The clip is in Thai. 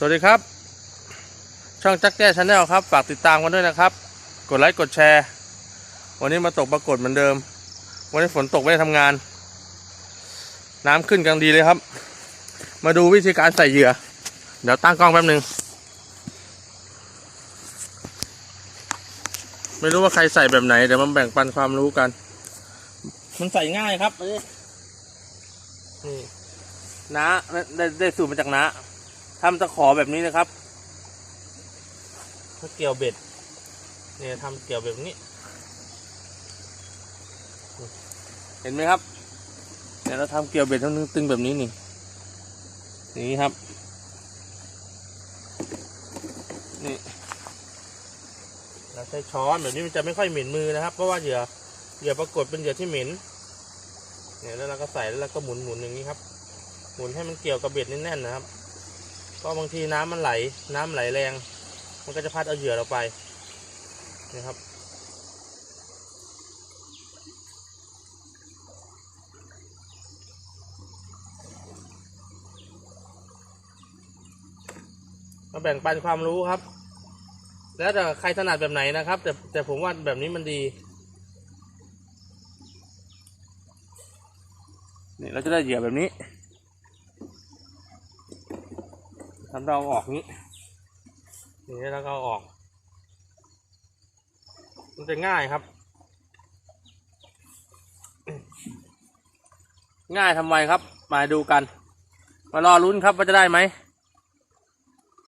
สวัสดีครับ ช่องจักแจ้ชาแนลครับ ฝากติดตามกันด้วยนะครับ กดไลค์กดแชร์ วันนี้มาตกปรากฏเหมือนเดิม วันนี้ฝนตกไม่ได้ทำงาน น้ำขึ้นกลางดีเลยครับ มาดูวิธีการใส่เหยื่อ เดี๋ยวตั้งกล้องแป๊บหนึ่งไม่รู้ว่าใครใส่แบบไหน เดี๋ยวมาแบ่งปันความรู้กัน มันใส่ง่ายครับนี่น้าได้ได้สูตรมาจากน้า ทำตะขอแบบนี้นะครับถ้าเกี่ยวเบ็ด เนี่ยทำเกี่ยวแบบนี้ เห็นไหมครับเนี่ยเราทำเกี่ยวเบ็ดทั้งตึงๆแบบนี้นี่อย่างนี้ครับ นี่เราใช้ช้อนแบบนี้มันจะไม่ค่อยเหม็นมือนะครับ เพราะว่าเหยื่อเหยื่อปรากฏเป็นเหยื่อที่เหม็นเนี่ยแล้วเราก็ใส่แล้วเราก็หมุนหมุนอย่างนี้ครับ หมุนให้มันเกี่ยวกับเบ็ดแน่นๆนะครับ เพราะบางทีน้ำมันไหล น้ำไหลแรง มันก็จะพัดเอาเหยื่อเราไปนะครับมาแบ่งปันความรู้ครับ แล้วแต่ใครถนัดแบบไหนนะครับ แต่แต่ผมว่าแบบนี้มันดีนี่เราจะได้เหยื่อแบบนี้ ทำเราเอาออกนี้นี่แล้วก็เอาออก มันจะง่ายครับ ง่ายทำไมครับ มาดูกัน มารอลุ้นครับว่าจะได้ไหม